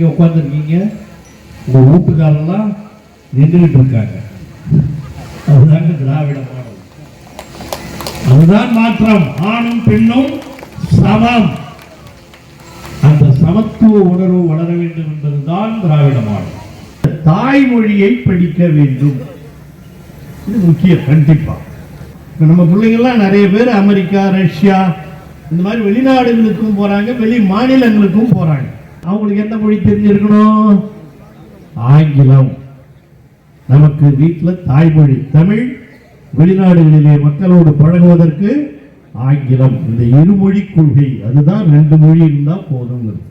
இங்கே உட்காந்துருக்கீங்க உங்கள் வீட்டுக்காரெல்லாம் நின்றுகிட்டு இருக்காங்க அதுதாங்க திராவிட மாடல். அதுதான் மாற்றம். ஆணும் பெண்ணும் சமம். அந்த சமத்துவ உணர்வு வளர வேண்டும் என்பதுதான் திராவிட மாடல். தாய்மொழியை படிக்க வேண்டும். இது முக்கியம் கண்டிப்பா. இப்ப நம்ம பிள்ளைங்கள்லாம் நிறைய பேர் அமெரிக்கா ரஷ்யா இந்த மாதிரி வெளிநாடுகளுக்கும் போறாங்க வெளி மாநிலங்களுக்கும் போறாங்க. அவங்களுக்கு எந்த மொழி தெரிஞ்சிருக்கணும்? ஆங்கிலம். நமக்கு வீட்டில் தாய்மொழி தமிழ் வெளிநாடுகளிலே மக்களோடு பழகுவதற்கு ஆங்கிலம். இந்த இருமொழி கொள்கை அதுதான் ரெண்டு மொழி இருந்தால் போதுங்கிறது.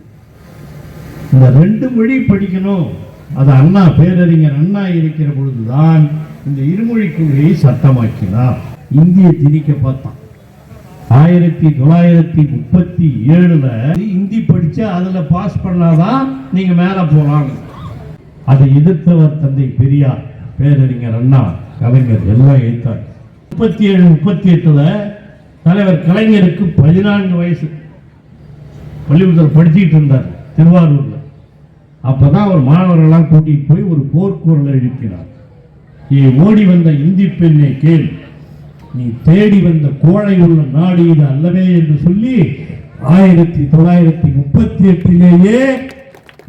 இந்த ரெண்டு மொழி படிக்கணும். அது அண்ணா பேரறிஞர் அண்ணா இருக்கிற பொழுதுதான் இந்த இருமொழி கொள்கையை சட்டமாக்கினார். இந்திய திணிக்க பார்த்தான். ஆயிரத்தி தொள்ளாயிரத்தி முப்பத்தி ஏழுல இந்தி படிச்சு அதுல பாஸ் பண்ணாதான் நீங்க மேல போலாம் அதை எதிர்த்தவர் தந்தை பெரியார் பேரறிஞர் அண்ணா கலைஞர் எல்லாம் எதிர்த்தார் முப்பத்தி ஏழு முப்பத்தி எட்டுல தலைவர் கலைஞருக்கு பதினான்கு வயசு. பள்ளிக்கூடத்தில் படிச்சுட்டு இருந்தார் திருவாரூர்ல. அப்பதான் அவர் மாணவர்களெல்லாம் கூட்டிட்டு போய் ஒரு போர்க்குரல் எழுப்பினார். ஏ ஓடி வந்த இந்தி பெண்ணை கேள். நீ தேடி வந்த கோழை உள்ள நாடு இது அல்லவே என்று சொல்லி ஆயிரத்தி தொள்ளாயிரத்தி முப்பத்தி எட்டிலேயே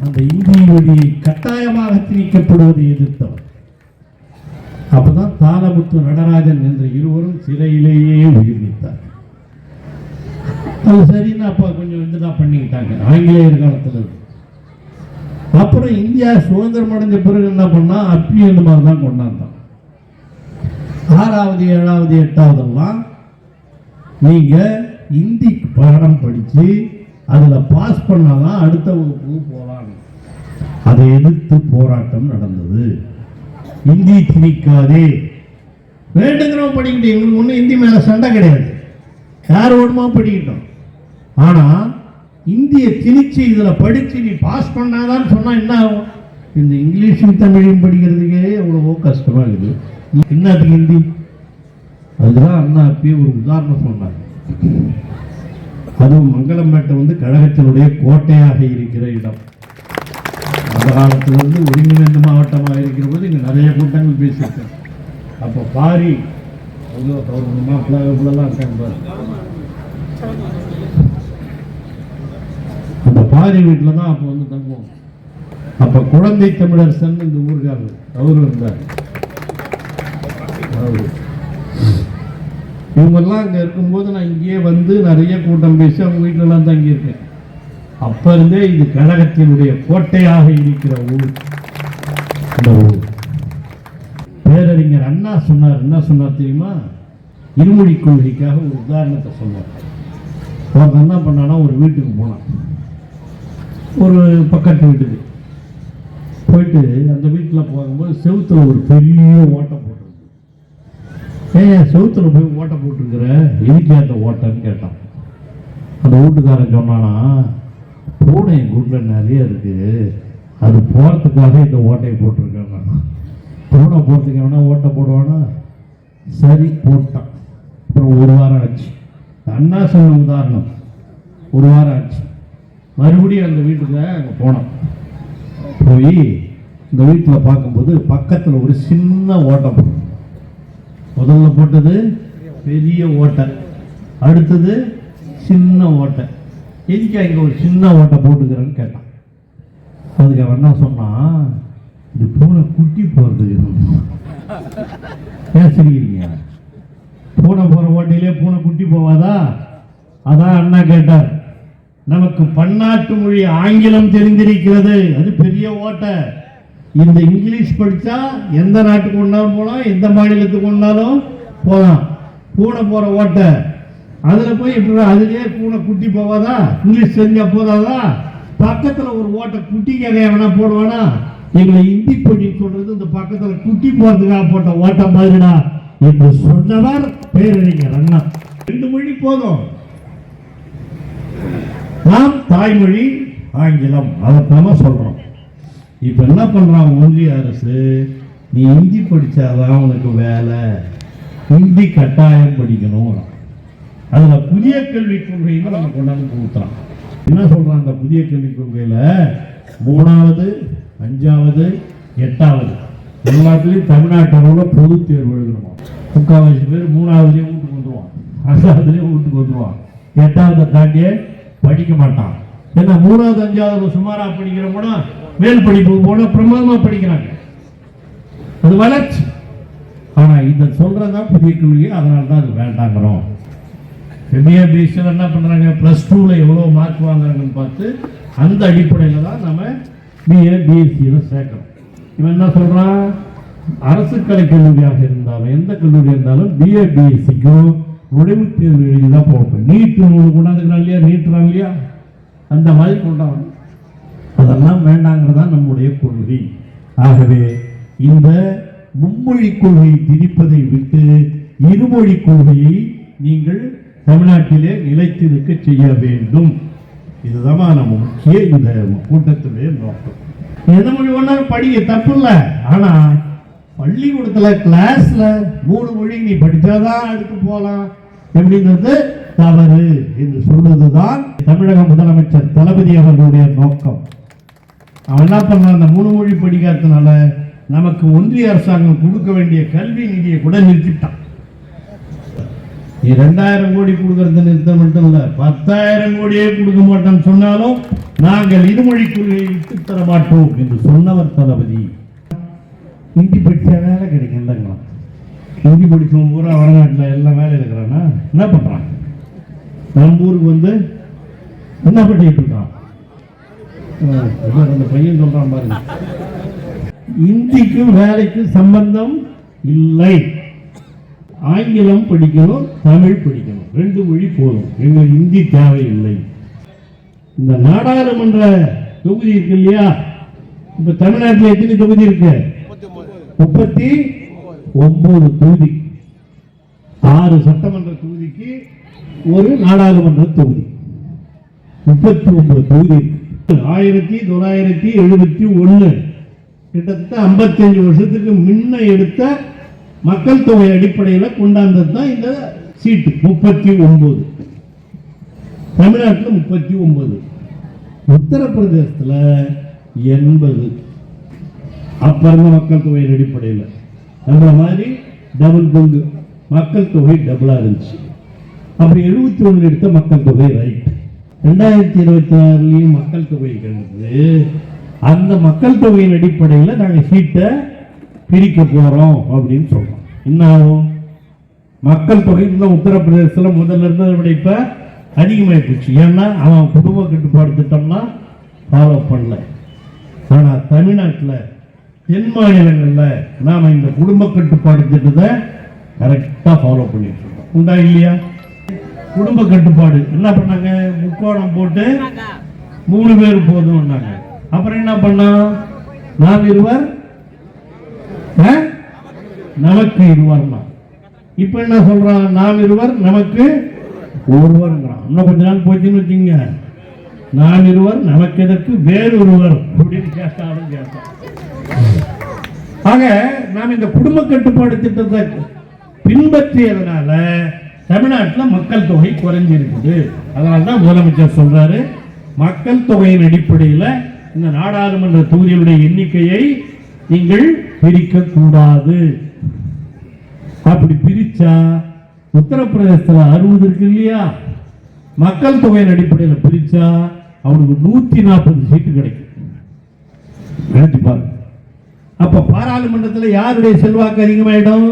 அந்த இந்திய மொழியை கட்டாயமாக திணிக்கப்படுவதை எதிர்த்தவர் அப்பதான் தாளமுத்து நடராஜன் என்ற இருவரும் சிறையிலேயே உயிர் நீத்தார். அது சரின்னு அப்போ கொஞ்சம் இதுதான் பண்ணிக்கிட்டாங்க ஆங்கிலேயர் காலத்தில். அப்புறம் இந்தியா சுதந்திரம் அடைஞ்ச பிறகு என்ன பண்ணா அப்பயும் இந்த மாதிரி தான் கொண்டாந்தான். ஆறாவது ஏழாவது எட்டாவதெல்லாம் நீங்கள் இந்தி பாடம் படித்து அதில் பாஸ் பண்ணாதான் அடுத்த வகுப்புக்கு போகலாம் அதை எதிர்த்து போராட்டம் நடந்தது. இந்தி திணிக்காதே. வேண்டுங்கிறவங்க படிக்கிட்டு எங்களுக்கு ஒன்றும் இந்தி மேலே சண்டை கிடையாது. யார் வேணுமா படிக்கட்டும். ஆனால் இந்தியை திணிச்சு இதில் படித்து நீ பாஸ் பண்ணாதான் சொன்னால் என்ன ஆகும்? இந்த இங்கிலீஷும் தமிழையும் படிக்கிறதுக்கே எவ்வளவோ கஷ்டமாக இருக்குது. என்னத்துக்கு ஹிந்தி? அதுதான் அண்ணா அப்பயே ஒரு உதாரணம் சொன்னாங்க அதுவும் மங்களம்பேட்டை வந்து கழகத்தினுடைய கோட்டையாக இருக்கிற இடம். அந்த காலத்திலிருந்து ஒருங்கிணைந்த மாவட்டமாக இருக்கிற போது இங்கே நிறைய கூட்டங்கள் பேசியிருக்கேன் அப்போ பாரி அவ்வளோ அவர் மாப்பிள்ளை இப்படிலாம் இருக்காங்க அந்த பாரி வீட்டில் தான் அப்போ வந்து தங்குவோம். அப்போ குழந்தை தமிழரசன் இந்த ஊருக்காரர் அவரும் இருந்தார். இவங்கெல்லாம் அங்கே இருக்கும்போது நான் இங்கேயே வந்து நிறைய கூட்டம் பேசி அவங்க வீட்டிலலாம் தங்கியிருக்கேன். அப்போ இருந்தே இது கழகத்தினுடைய கோட்டையாக இருக்கிற ஊர். இந்த ஊர். பேரறிஞர் அண்ணா சொன்னார். என்ன சொன்னார் தெரியுமா? இருமொழி கொள்கைக்காக ஒரு உதாரணத்தை சொன்னார். ஒருத்தன் என்ன பண்ணானா ஒரு வீட்டுக்கு போனான். ஒரு பக்கத்து வீட்டுக்கு. போயிட்டு அந்த வீட்டில் போகும்போது செவுத்தில் ஒரு பெரிய ஓட்டம் ஏன் செவுத்துல போய் ஓட்டை போட்டிருக்கிற? எதுக்கு அந்த ஓட்டைன்னு கேட்டான். அந்த வீட்டுக்காரன் சொன்னானா பூனை எங்கள் வீட்டில் நிறைய இருக்கு. அது போகிறதுக்காக இந்த ஓட்டையை போட்டிருக்கேன் பூனை போகிறதுக்கு வேணா ஓட்டை போடுவானா? சரி போட்டான். அப்புறம் ஒரு வாரம் ஆச்சு. அண்ணா சொன்ன உதாரணம். ஒரு வாரம் ஆச்சு. மறுபடியும் அந்த வீட்டுக்கு அங்கே போனோம் போய் இந்த வீட்டில் பார்க்கும்போது பக்கத்தில் ஒரு சின்ன ஓட்டை போடும் முதல்ல போட்டது பெரிய ஓட்டை. அடுத்தது சின்ன ஓட்டை. எதுக்கு இங்கே ஒரு சின்ன ஓட்டை போட்டுக்கிறேன்னு கேட்டான். அதுக்கு அவன் என்ன சொன்னான்? இது பூனை குட்டி போகிறதுக்கு ஏன் சிரிக்கிறீங்க பூனை போகிற ஓட்டையிலே பூனை குட்டி போவாதா? அதான் அண்ணா கேட்டார். நமக்கு பன்னாட்டு மொழி ஆங்கிலம் தெரிந்திருக்கிறது. அது பெரிய ஓட்டை. இந்த இங்கிலீஷ் படித்தா எந்த நாட்டுக்கு ஒன்றாலும் போகலாம் எந்த மாநிலத்துக்கு ஒன்றாலும் போகலாம் பூனை போகிற ஓட்டை. அதில் போய் இப்படி அதுலேயே பூனை குட்டி போவாதா? இங்கிலீஷ் தெரிஞ்சா போதாதா? பக்கத்தில் ஒரு ஓட்டை குட்டி கேட்க வேணா போடுவானா? எங்களை இந்தி பொடின்னு சொல்றது இந்த பக்கத்தில் குட்டி போகிறதுக்காக போட்ட ஓட்டை மாதிரிடா என்று சொன்னவர் பேரறிஞர் அண்ணா. ரெண்டு மொழி போதும். நாம் தாய்மொழி ஆங்கிலம். அதைத்தாம சொல்கிறோம் இப்போ என்ன பண்ணுறான் ஒன்றிய அரசு? நீ ஹிந்தி படித்தாதான் உனக்கு வேலை. ஹிந்தி கட்டாயம் படிக்கணும். அதில் புதிய கல்விக் கொள்கைன்னு நம்ம கொண்டாந்து கொடுத்துறான் என்ன சொல்கிறான் அந்த புதிய கல்விக் கொள்கையில்? மூணாவது அஞ்சாவது எட்டாவது. எல்லாத்துலேயும் தமிழ்நாட்டு அளவில் பொது தேர்வு எழுதணுமா? முக்கால்வாசி பேர் மூணாவதுலேயும் வீட்டுக்கு வந்துடுவான் அஞ்சாவதுலேயும் வீட்டுக்கு வந்துடுவான் எட்டாவது தாண்டியே படிக்க மாட்டான். ஏன்னா மூணாவது அஞ்சாவது சுமாராக படிக்கிறவங்கன்னா மேல் படிப்பு போனால் பிரமாதமாக படிக்கிறாங்க. அது வளர்ச்சி. ஆனா இதை சொல்றதுதான் புதிய கல்வி அதனால தான் அது வேண்டாங்கிறோம் எம்ஏ பிஎஸ்சியில் என்ன பண்றாங்க? ப்ளஸ் டூவில் எவ்வளோ மார்க் வாங்குறாங்கன்னு பார்த்து அந்த அடிப்படையில் தான் நம்ம பிஏ பிஎஸ்சியில் சேர்க்கிறோம் இவன் என்ன சொல்றான்? அரசு கலை கல்லூரியாக இருந்தாலும் எந்த கல்லூரி இருந்தாலும் பிஏ பிஎஸ்சிக்கும் நுழைவுத் தேர்வு எழுதி தான் போகணும் நீட்டு நூல் கொண்டாந்துக்கிறான் இல்லையா? நீட்டுறாங்க இல்லையா? அந்த மாதிரி கொண்டாடும் அதெல்லாம் வேண்டாங்கிறதான் நம்முடைய கொள்கை. ஆகவே இந்த மும்மொழி கொள்கையை திணிப்பதை விட்டு இருமொழி கொள்கையை நீங்கள் தமிழ்நாட்டிலே நிலைத்திருக்க செய்ய வேண்டும். இதுதான் நம்ம முக்கிய இந்த கூட்டத்துடைய நோக்கம். எந்த மொழி வேணாலும் படிக்க தப்பு இல்லை ஆனால் பள்ளிக்கூடத்தில் கிளாஸில் மூணு மொழி நீ படித்தாதான் அடுத்து போலாம். எப்படிங்கிறது தவறு என்று சொல்வதுதான் தமிழக முதலமைச்சர் தளபதி அவர்களுடைய நோக்கம். அவன் என்ன பண்ணான்? அந்த மூணு மொழி படிக்காததுனால நமக்கு ஒன்றிய அரசாங்கம் கொடுக்க வேண்டிய கல்வி நிதியை கூட நிறுத்திட்டான். நீ ரெண்டாயிரம் கோடி கொடுக்கறது நிறுத்த மட்டும் இல்ல பத்தாயிரம் கோடியே கொடுக்க மாட்டோம்னு சொன்னாலும் நாங்கள் இருமொழி கொள்கையை விட்டு தர மாட்டோம் என்று சொன்னவர் தளபதி. ஹிந்தி படிச்சா வேலை கிடைக்கும் இல்லைங்களா ஹிந்தி படிச்சவன் பூரா வடநாட்டில் எல்லாம் வேலை இருக்கிறானா? என்ன பண்றான்? நம்ம ஊருக்கு வந்து என்ன பண்ணிட்டு இருக்கான்? அந்த பையன் சொல்றான் பாருங்க. இந்திக்கும் வேலைக்கும் சம்பந்தம் இல்லை. ஆங்கிலம் படிக்கணும் தமிழ் படிக்கணும். ரெண்டு மொழி போதும். எங்கள் இந்தி தேவையில்லை. இந்த நாடாளுமன்ற தொகுதி இருக்கு இல்லையா? இப்போ தமிழ்நாட்டில் எத்தனை தொகுதி இருக்கு? முப்பத்தி ஒன்பது தொகுதி ஆறு சட்டமன்ற தொகுதிக்கு ஒரு நாடாளுமன்ற தொகுதி. முப்பத்தி ஒன்பது தொகுதி ஆயிரத்தி தொள்ளாயிரத்தி எழுபத்தி ஒன்று கிட்டத்தட்ட 55 வருஷத்துக்கு முன்ன எடுத்த மக்கள் தொகை அடிப்படையில் கொண்டாந்தது தான் இந்த சீட்டு. முப்பத்தி ஒன்பது. தமிழ்நாட்டில் முப்பத்தி ஒன்பது. உத்தரப்பிரதேசத்தில் எண்பது. அப்போ இருந்த மக்கள் தொகையின் அடிப்படையில். அந்த மாதிரி டபுள் பங்கு மக்கள் தொகை டபுளாக இருந்துச்சு. அப்படி எழுபத்தி ஒன்று எடுத்த மக்கள் தொகை ரைட் ரெண்டாயிரத்தி இருபத்தி ஆறுலேயும் மக்கள் தொகை கிடந்தது அந்த மக்கள் தொகையின் அடிப்படையில் நாங்கள் சீட்டை பிரிக்க போகிறோம் அப்படின்னு சொல்கிறோம் என்ன ஆகும்? மக்கள் தொகை இருந்தால் உத்தரப்பிரதேசத்தில் முதல்ல இருந்ததை விட இப்போ அதிகமாகி போச்சு. ஏன்னா அவன் குடும்ப கட்டுப்பாடு திட்டம்னா ஃபாலோ பண்ணல. ஆனால் தமிழ்நாட்டில் தென் மாநிலங்கள்ல நாம இந்த குடும்ப கட்டுப்பாடு திட்டத்தை கரெக்டா ஃபாலோ பண்ணிட்டு இருக்கோம். உண்டா இல்லையா? குடும்ப கட்டுப்பாடு. என்ன பண்ணாங்க? முக்கோணம் போட்டு மூணு பேர் போதும்னாங்க அப்புறம் என்ன பண்ணா? நாம் இருவர்? நமக்கு இருவர்னா. இப்ப என்ன சொல்றான்? நாம் இருவர் நமக்கு ஒருவர்ங்கிறான். இன்னும் கொஞ்ச நாள் போச்சுன்னு வச்சுங்க நாம் இருவர் நமக்கு எதற்கு? வேறொருவர் அப்படின்னு கேட்டாலும் கேட்டான் ஆக நாம் இந்த குடும்ப கட்டுப்பாடு திட்டத்தை பின்பற்றியதுனால தமிழ்நாட்டில் மக்கள் தொகை குறைஞ்சிருக்குது. அதனால தான் முதலமைச்சர் சொல்றாரு மக்கள் தொகையின் அடிப்படையில் இந்த நாடாளுமன்ற தொகுதிகளுடைய எண்ணிக்கையை நீங்கள் பிரிக்க கூடாது அப்படி பிரிச்சா உத்தரப்பிரதேசத்தில் அறுபது இருக்கு இல்லையா? மக்கள் தொகையின் அடிப்படையில் பிரிச்சா அவனுக்கு நூத்தி நாற்பது சீட்டு கிடைக்கும். நினைச்சு பாருங்க. அப்ப பாராளுமன்றத்தில் யாருடைய செல்வாக்கு அதிகமாயிடும்?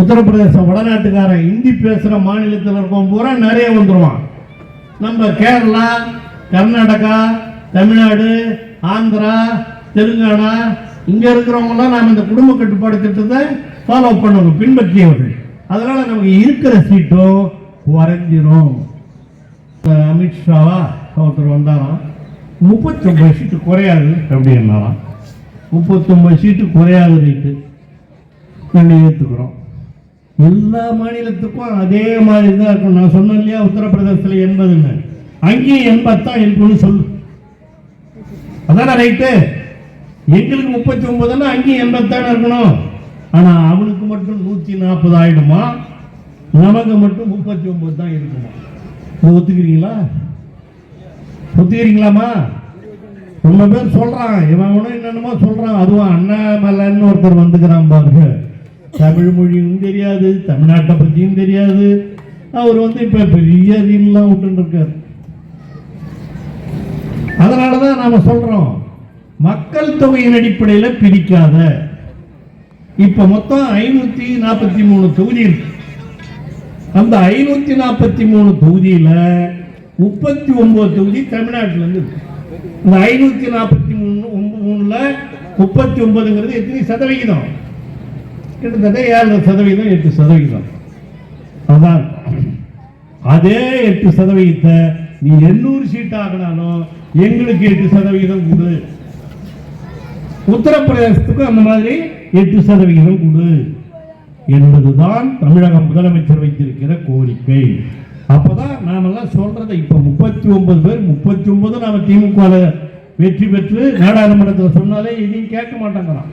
உத்தரப்பிரதேசம் வடநாட்டுக்காரன் ஹிந்தி பேசுற மாநிலத்தில் இருக்கும் பூரா நிறைய வந்துருவான். நம்ம கேரளா கர்நாடகா தமிழ்நாடு ஆந்திரா தெலுங்கானா இங்க இருக்கிறவங்களாம் நாம் இந்த குடும்ப கட்டுப்பாடு திட்டத்தை ஃபாலோ பண்ணணும் பின்பற்றியவர்கள். அதனால நமக்கு இருக்கிற சீட்டும் குறைஞ்சிரும். அமித்ஷாவா ஒருத்தர் வந்தாராம் முப்பத்தொன்பது சீட்டு குறையாது அப்படின்னாராம் முப்பத்தொன்பது சீட்டு குறையாது ரைட்டு நாங்கள் ஏற்றுக்கிறோம் எல்லா மாநிலத்துக்கும் அதே மாதிரி தான் இருக்கும். நான் சொன்னேன் இல்லையா உத்தரப்பிரதேசத்தில் எண்பதுன்னு. அங்கேயும் எண்பத்தான் இருக்குன்னு சொல்லு. அதான ரைட்டு எங்களுக்கு முப்பத்தி ஒன்பதுன்னா அங்கேயும் எண்பத்தான இருக்கணும். ஆனால் அவனுக்கு மட்டும் நூற்றி நாற்பது ஆயிடுமா? நமக்கு மட்டும் முப்பத்தி ஒன்பது தான் இருக்குமா? ஒத்துக்கிறீங்களா? ஒத்துக்கிறீங்களாமா ரொம்ப பேர் சொல்றான். இவன் அவனும் என்னென்னமோ சொல்றான். அதுவும் அண்ணாமலைன்னு ஒருத்தர் வந்துக்கிறான் பாருங்க. தமிழ் மொழியும் தெரியாது தமிழ்நாட்டை பத்தியும் தெரியாது. அவர் வந்து இப்ப பெரிய ரீல்லாம் விட்டுட்டு இருக்காரு. அதனாலதான் நாம சொல்றோம் மக்கள் தொகையின் அடிப்படையில பிரிக்காத. இப்ப மொத்தம் ஐநூத்தி நாற்பத்தி மூணு தொகுதி இருக்கு. அந்த ஐநூத்தி நாற்பத்தி மூணு தொகுதியில முப்பத்தி ஒன்பது தொகுதி தமிழ்நாட்டுல இருந்து இருக்கு. இந்த ஐநூத்தி நாற்பத்தி மூணு மூணுல முப்பத்தி ஒன்பதுங்கிறது எத்தனை சதவிகிதம்? கிட்டத்தட்ட ஏழு சதவீதம் எட்டு சதவிகிதம். அதான். அதே எட்டு சதவிகிதத்தை நீ எண்ணூறு சீட் ஆகினாலும் எங்களுக்கு எட்டு சதவிகிதம் கொடு. உத்தரப்பிரதேசத்துக்கும் அந்த மாதிரி எட்டு சதவிகிதம் கொடு. என்பதுதான் தமிழக முதலமைச்சர் வைத்திருக்கிற கோரிக்கை. அப்போதான் நாமெல்லாம் சொல்றதை இப்போ முப்பத்தி ஒன்பது பேர் முப்பத்தி ஒன்பது நாம திமுக வெற்றி பெற்று நாடாளுமன்றத்தில் சொன்னாலே எதையும் கேட்க மாட்டேங்கிறான்.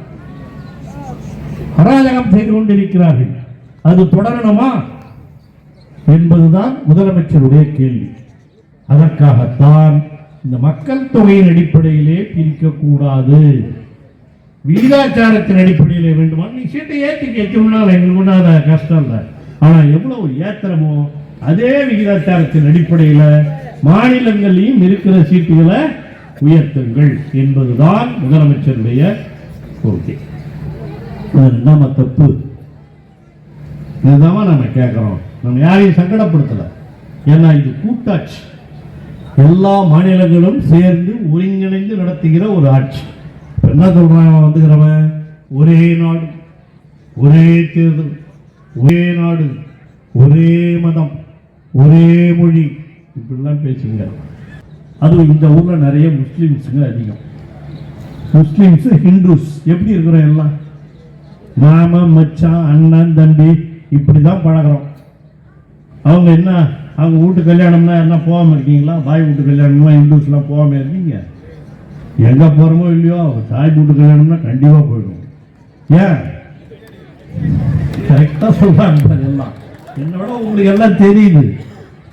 அராஜகம் செய்து கொண்டிருக்கிறார்கள். அது தொடரணுமா? என்பதுதான் முதலமைச்சருடைய கேள்வி. அதற்காகத்தான் இந்த மக்கள் தொகையின் அடிப்படையிலே பிரிக்கக்கூடாது. விகிதாச்சாரத்தின் அடிப்படையிலே வேண்டுமா நீ சீட்டை ஏற்றி எத்தனால எங்களுக்கு ஒன்றாத கஷ்டம் இல்லை. ஆனால் எவ்வளவு ஏத்திரமோ அதே விகிதாச்சாரத்தின் அடிப்படையில் மாநிலங்களையும் இருக்கிற சீட்டுகளை உயர்த்துங்கள் என்பதுதான் முதலமைச்சருடைய கோரிக்கை நம்ம தப்பு. இதுதான் நம்ம கேட்குறோம் நம்ம யாரையும் சங்கடப்படுத்தலை. ஏன்னா இது கூட்டாட்சி. எல்லா மாநிலங்களும் சேர்ந்து ஒருங்கிணைந்து நடத்துகிற ஒரு ஆட்சி. என்ன சொல்கிறான் வந்துக்கிறவன்? ஒரே நாடு ஒரே தேர்தல் ஒரே நாடு ஒரே மதம். ஒரே மொழி. இப்படிலாம் பேசுங்க. அதுவும் இந்த ஊரில் நிறைய முஸ்லீம்ஸுங்க அதிகம். முஸ்லீம்ஸ் ஹிந்துஸ் எப்படி இருக்கிறோம் எல்லாம்? மாமன் மச்சான் அண்ணன் தம்பி இப்படி தான் பழகுறோம். அவங்க என்ன அவங்க வீட்டு கல்யாணம்னா என்ன போகாமல் இருக்கீங்களா? பாய் வீட்டு கல்யாணம்னா ஹிந்துஸ்லாம் போகாமல் இருக்கீங்க? எங்கே போகிறோமோ இல்லையோ அவங்க தாய் வீட்டு கல்யாணம்னா கண்டிப்பாக போயிடும். ஏன்? கரெக்டாக சொல்லுவாங்க எல்லாம். என்னோட உங்களுக்கு எல்லாம் தெரியுது.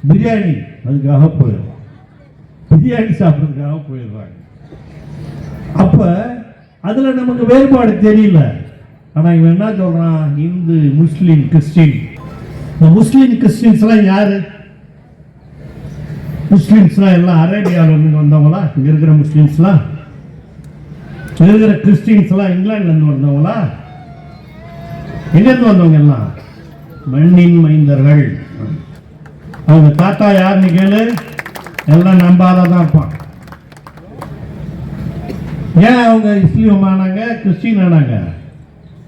பிரியாணி அதுக்காக போயிடும் பிரியாணி சாப்பிட்றதுக்காக போயிடுறாங்க அப்ப அதுல நமக்கு வேறுபாடு தெரியல. ஆனா இவன் என்ன சொல்றான்? இந்து முஸ்லீம் கிறிஸ்டின். இந்த முஸ்லீம் கிறிஸ்டின்ஸ் எல்லாம் யாரு? முஸ்லிம்ஸ்லாம் எல்லாம் அரேபியாவில் இருந்து வந்தவங்களா? இங்க இருக்கிற முஸ்லிம்ஸ்லாம்? எல்லாம் இருக்கிற கிறிஸ்டின்ஸ் எல்லாம் இங்கிலாந்துல இருந்து வந்தவங்களா? எங்க இருந்து வந்தவங்க எல்லாம்? மண்ணின் மைந்தர்கள் அவங்க தாத்தா யாருன்னு கேளு. எல்லாம் நம்பாதான் இருப்பான் ஏன் அவங்க இஸ்லீம் ஆனாங்க கிறிஸ்டின் ஆனாங்க?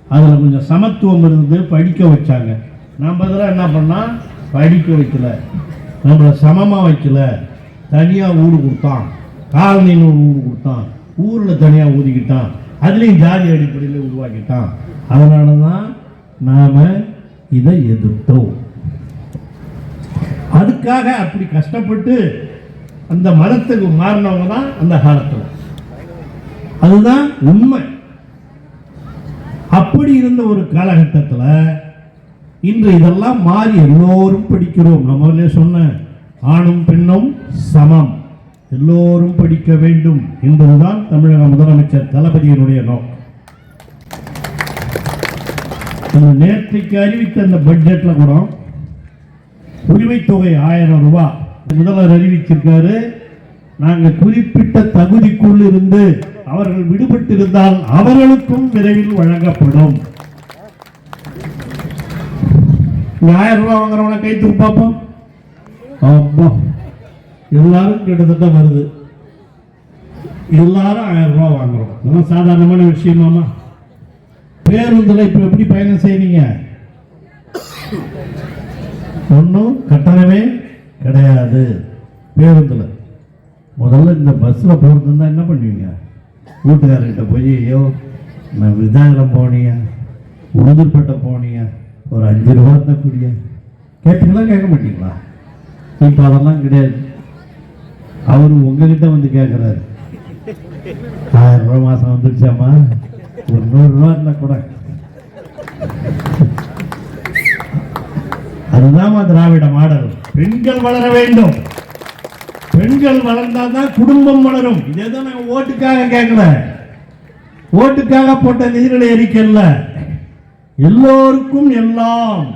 அதில் கொஞ்சம் சமத்துவம் இருந்து படிக்க வச்சாங்க. நம்ம இதெல்லாம் என்ன பண்ணால் படிக்க வைக்கல. நம்மளை சமமாக வைக்கல. தனியாக ஊடு கொடுத்தான். காலனின்னு ஒரு ஊடு கொடுத்தான். ஊரில் தனியாக ஊதிக்கிட்டான். அதுலேயும் ஜாதி அடிப்படையில் உருவாக்கிட்டான். அதனால தான் நாம் இதை எதிர்த்தோம். அதுக்காக அப்படி கஷ்டப்பட்டு அந்த மதத்துக்கு மாறினவங்க தான் அந்த காலத்தில். அதுதான் உண்மை. அப்படி இருந்த ஒரு காலகட்டத்தில் இன்று இதெல்லாம் மாறி எல்லோரும் படிக்கிறோம். நம்மளே சொன்ன ஆணும் பெண்ணும் சமம். எல்லோரும் படிக்க வேண்டும் என்பதுதான் தமிழக முதலமைச்சர் தளபதியினுடைய நோக்கம். நேற்றைக்கு அறிவித்த அந்த பட்ஜெட்ல கூட உரிமைத் தொகை ஆயிரம் ரூபாய் முதல்வர் அறிவிச்சிருக்காரு நாங்கள் குறிப்பிட்ட தகுதிக்குள் இருந்து அவர்கள் விடுபட்டிருந்தால் அவர்களுக்கும் விரைவில் வழங்கப்படும். ஆயிரம் ரூபாய் வாங்குறவன கை தூக்கி பார்ப்போம். அப்பா எல்லாரும் கிட்டத்தட்ட வருது. எல்லாரும் ஆயிரம் ரூபாய் வாங்குறோம். இதெல்லாம் சாதாரணமான விஷயமாமா பேருந்துல இப்ப எப்படி பயணம் செய்வீங்க ஒன்றும் கட்டணமே கிடையாது. பேருந்துல. முதல்ல இந்த பஸ்ஸில் போகிறதுனா என்ன பண்ணுவீங்க? வீட்டுக்காரர்கிட்ட போய் ஐயோ நான் விருதாகலம் போனீங்க. உளுந்தூர்பேட்டை போனீங்க. ஒரு அஞ்சு ரூபா தான் கூடிய கேட்டீங்களா கேட்க மாட்டீங்களா? இப்போ அதெல்லாம் கிடையாது. அவர் உங்ககிட்ட வந்து கேட்குறாரு ஆயிரம் ரூபா மாதம் வந்துருச்சாம்மா? ஒரு நூறுரூவா இருந்தால் கூட. அதுதான் திராவிட மாடல். பெண்கள் வளர வேண்டும். பெண்கள் வளர்ந்தாதான் குடும்பம் வளரும். இதே தான் ஓட்டுக்காக கேட்கல ஓட்டுக்காக போட்ட நிதிநிலை அறிக்கையில் எல்லோருக்கும் எல்லாம்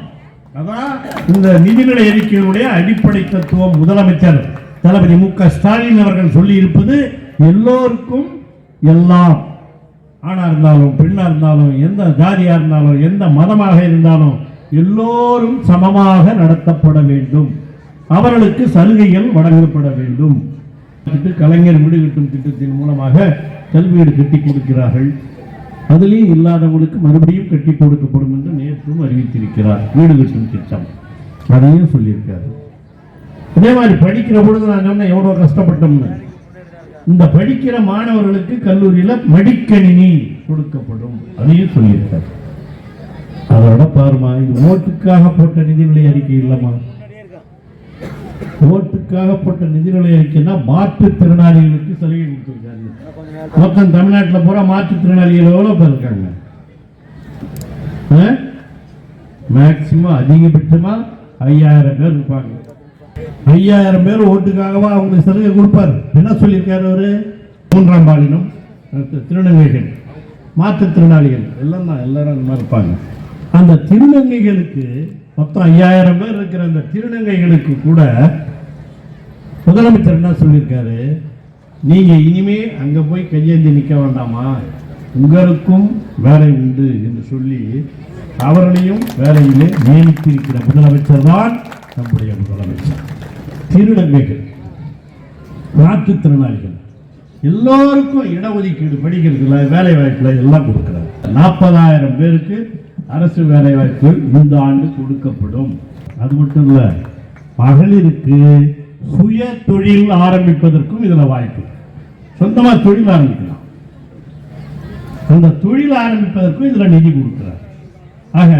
அதான் இந்த நிதிநிலை அறிக்கையினுடைய அடிப்படை தத்துவம் முதலமைச்சர் தளபதி மு க ஸ்டாலின் அவர்கள் சொல்லி இருப்பது எல்லோருக்கும் எல்லாம். ஆணாக இருந்தாலும் பெண்ணாக இருந்தாலும் எந்த ஜாதியாக இருந்தாலும் எந்த மதமாக இருந்தாலும் எல்லோரும் சமமாக நடத்தப்பட வேண்டும். அவர்களுக்கு சலுகைகள் வழங்கப்பட வேண்டும். திட்டு கலைஞர் விடுகட்டும் திட்டத்தின் மூலமாக கல்வி கட்டி கொடுக்கிறார்கள். அதிலேயும் இல்லாதவங்களுக்கு மறுபடியும் கட்டி கொடுக்கப்படும் என்று நேற்றும் அறிவித்திருக்கிறார். வீடு கட்டும் திட்டம். அதையும் சொல்லியிருக்காரு. அதே மாதிரி படிக்கிற பொழுது நான் சொன்னேன் எவ்வளோ கஷ்டப்பட்டோம்னு. இந்த படிக்கிற மாணவர்களுக்கு கல்லூரியில மடிக்கணினி கொடுக்கப்படும். அதையும் சொல்லியிருக்காரு. அதோட பாருமா இது ஓட்டுக்காக போட்ட நிதிநிலை அறிக்கை இல்லம்மா. ஓட்டுக்காக போட்ட நிதிநிலை அறிக்கைன்னா மாற்றுத்திறனாளிகளுக்கு சலுகை கொடுத்துருக்காங்க மொத்தம் தமிழ்நாட்டில் பூரா மாற்றுத்திறனாளிகள் எவ்வளவு பேர் இருக்காங்க? மேக்சிமம் அதிகபட்சமா ஐயாயிரம் பேர் இருப்பாங்க. ஐயாயிரம் பேர் ஓட்டுக்காகவா அவங்களுக்கு சலுகை கொடுப்பார். என்ன சொல்லியிருக்காரு அவரு? மூன்றாம் பாலினம் அடுத்து திருநங்கைகள் மாற்றுத்திறனாளிகள் எல்லாம் தான் எல்லாரும் அந்த மாதிரி இருப்பாங்க. அந்த திருநங்கைகளுக்கு மொத்தம் ஐயாயிரம் பேர் இருக்கிற அந்த திருநங்கைகளுக்கு கூட முதலமைச்சர் என்ன சொல்லியிருக்காரு? நீங்கள் இனிமே அங்கே போய் கையேந்தி நிற்க வேண்டாமா? உங்களுக்கும் வேலை உண்டு என்று சொல்லி அவர்களையும் வேலையிலே நியமித்திருக்கிற முதலமைச்சர் தான் நம்முடைய முதலமைச்சர். திருநங்கைகள் மாற்றுத்திறனாளிகள் எல்லோருக்கும் இடஒதுக்கீடு படிக்கிறதுல வேலை வாய்ப்பில் எல்லாம் கொடுக்குறாங்க. நாற்பதாயிரம் பேருக்கு அரசு வேலை வாய்ப்பு இந்த ஆண்டு கொடுக்கப்படும். அது மட்டும் இல்ல மகளிருக்கு சுய தொழில் ஆரம்பிப்பதற்கும் இதுல வாய்ப்பு. சொந்தமா தொழில் ஆரம்பிக்கலாம். அந்த தொழில் ஆரம்பிப்பதற்கும் இதுல நிதி கொடுக்குறாங்க ஆக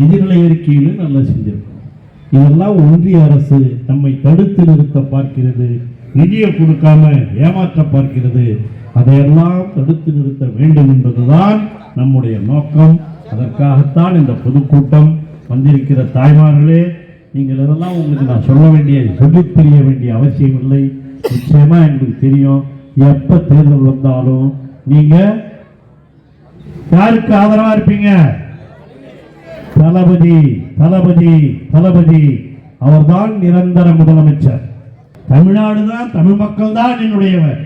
நிதிநிலை அறிக்கையிலும் நல்லா செஞ்சிருக்கோம். இதெல்லாம் ஒன்றிய அரசு நம்மை தடுத்து நிறுத்த பார்க்கிறது நிதியை கொடுக்காம ஏமாற்ற பார்க்கிறது. அதையெல்லாம் தடுத்து நிறுத்த வேண்டும் என்பதுதான் நம்முடைய நோக்கம். அதற்காகத்தான் இந்த பொதுக்கூட்டம் வந்திருக்கிற தாய்மார்களே நீங்கள் இதெல்லாம் உங்களுக்கு நான் சொல்ல வேண்டிய சொல்லித் தெரிய வேண்டிய அவசியம் இல்லை. நிச்சயமா எங்களுக்கு தெரியும். எப்ப தேர்தல் வந்தாலும் நீங்க யாருக்கு ஆதரவா இருப்பீங்க? தளபதி தளபதி தளபதி. அவர்தான் நிரந்தர முதலமைச்சர். தமிழ்நாடு தான் தமிழ் மக்கள் தான் என்னுடையவர்.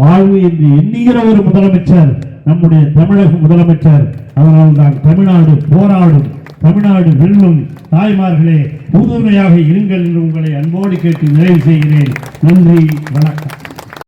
வாழ்வு என்று எண்ணுகிற ஒரு முதலமைச்சர் நம்முடைய தமிழக முதலமைச்சர். அதனால் தான் தமிழ்நாடு போராடும் தமிழ்நாடு வெல்லும். தாய்மார்களே உறுதுணையாக இருங்கள் என்று உங்களை அன்போடு கேட்டு நிறைவு செய்கிறேன். நன்றி வணக்கம்.